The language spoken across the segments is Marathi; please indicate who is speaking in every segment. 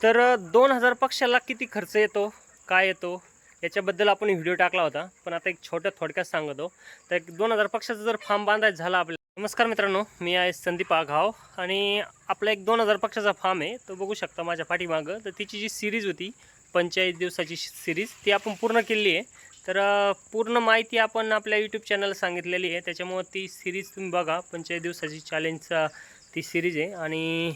Speaker 1: तर दोन हजार पक्षाला किती खर्च येतो? काय येतो? याच्याबद्दल आपण व्हिडिओ टाकला होता पण आता एक छोट्या थोडक्यात सांगतो. तर एक दोन हजार पक्षाचा जर फार्म बांधायचा झाला आपल्या नमस्कार मित्रांनो मी आहे संदीप आघाव आणि आपला एक दोन हजार पक्षाचा फार्म आहे. तो बघू शकता माझ्या पाठीमागं. तर तिची जी सिरीज होती पंचेचाळीस दिवसाची सिरीज ती आपण पूर्ण केली आहे. तर पूर्ण माहिती आपण आपल्या यूट्यूब चॅनलला सांगितलेली आहे. त्याच्यामुळं ती सिरीज तुम्ही बघा. पंचेचाळीस दिवसाची चॅलेंजचा ती सिरीज आहे. आणि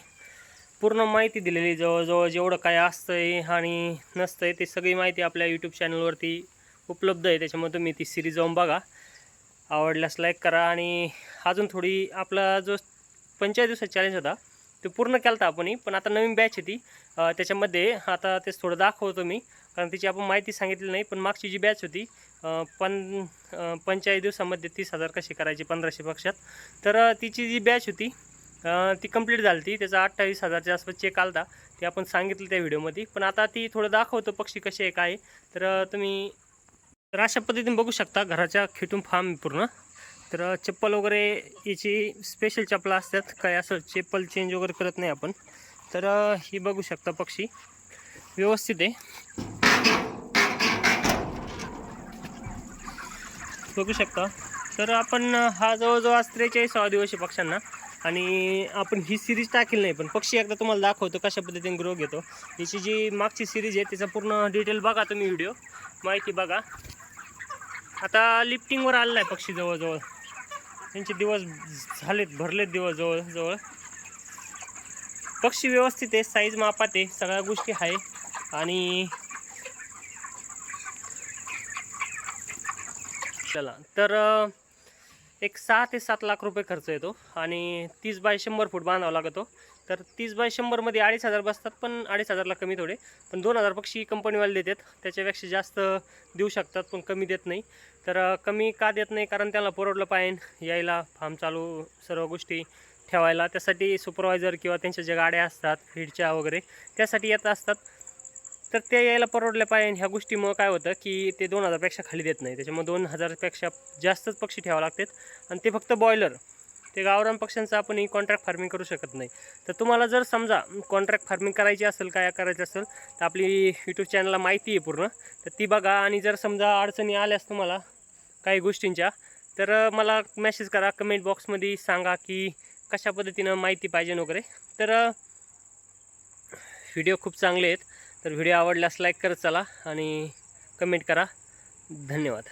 Speaker 1: पूर्ण माहिती दिलेली जवळजवळ जेवढं काय असतंय आणि नसतंय ते सगळी माहिती आपल्या यूट्यूब चॅनलवरती उपलब्ध आहे. त्याच्यामुळे तुम्ही ती सिरीज जाऊन बघा. आवडल्यास लाईक करा. आणि अजून थोडी आपला जो पंचेचाळीस दिवसाचा चॅलेंज होता तो पूर्ण केला होता आपण पण आता नवीन बॅच आहे ती. त्याच्यामध्ये आता तेच थोडं दाखवतो मी. कारण तिची आपण माहिती सांगितली नाही पण मागची जी बॅच होती पण पंचेचाळीस दिवसामध्ये तीस हजार कशी करायची पंधराशे पक्षात. तर तिची जी बॅच होती ती कंप्लीट झाली ती त्याचा अठ्ठावीस हजारच्या आसपास चेक आलता. ते आपण सांगितलं त्या व्हिडिओमध्ये पण आता ती थोडं दाखवतो पक्षी कसे आहे काय तर तुम्ही तर अशा पद्धतीने बघू शकता घराच्या खिटून फार्म पूर्ण. तर चप्पल वगैरे याची स्पेशल चप्पल असतात. काय असं चप्पल चेंज वगैरे करत नाही आपण. तर ही बघू शकता पक्षी. व्यवस्थित आहे. बघू शकता. तर आपण हा जवळजवळ आज त्रेचाळीसावा दिवस आहे पक्ष्यांना. आणि आपण ही सिरीज टाकेल नाही पण पक्षी एकदा तुम्हाला दाखवतो कशा पद्धतीने ग्रो घेतो. याची जी मागची सिरीज आहे त्याचा पूर्ण डिटेल बघा तुम्ही व्हिडिओ माहिती बघा. आता लिफ्टिंगवर आलेला आहे पक्षी जवळजवळ. त्यांचे दिवस झालेत भरलेत दिवस जवळजवळ. पक्षी व्यवस्थित आहे साईज मापात आहे सगळ्या गोष्टी आहे. आणि चला तर एक सहा ते सात लाख रुपये खर्च येतो आणि तीस बाय शंभर फूट बांधावा लागतो. तर तीस बाय शंभरमध्ये अडीच हजार बसतात पण अडीच हजारला कमी थोडे. पण दोन हजार पक्षी कंपनीवाले देतात. त्याच्यापेक्षा जास्त देऊ शकतात पण कमी देत नाही. तर कमी का देत नाही? कारण त्याला परवडलं पाहिजे. यायला फार्म चालू सर्व गोष्टी ठेवायला. त्यासाठी सुपरवायझर किंवा त्यांच्या ज्या गाड्या असतात फीडच्या वगैरे त्यासाठी येत असतात. तर ते यायला परवडल्या पाहिजे. ह्या गोष्टीमुळं काय होतं की ते दोन हजारपेक्षा खाली देत नाही. त्याच्यामुळे दोन हजारपेक्षा जास्तच पक्षी ठेवावं लागतात. आणि ते फक्त बॉयलर ते गावरान पक्ष्यांचं आपण ही कॉन्ट्रॅक्ट फार्मिंग करू शकत नाही. तर तुम्हाला जर समजा कॉन्ट्रॅक्ट फार्मिंग करायची असेल काय करायचं असेल तर आपली यूट्यूब चॅनलला माहिती आहे पूर्ण. तर ती बघा आणि जर समजा अडचणी आल्यास तुम्हाला काही गोष्टींच्या तर मला मेसेज करा. कमेंट बॉक्समध्ये सांगा की कशा पद्धतीनं माहिती पाहिजे वगैरे. तर व्हिडिओ खूप चांगले आहेत. तर व्हिडिओ आवडल्यास लाईक करत चला आणि कमेंट करा. धन्यवाद.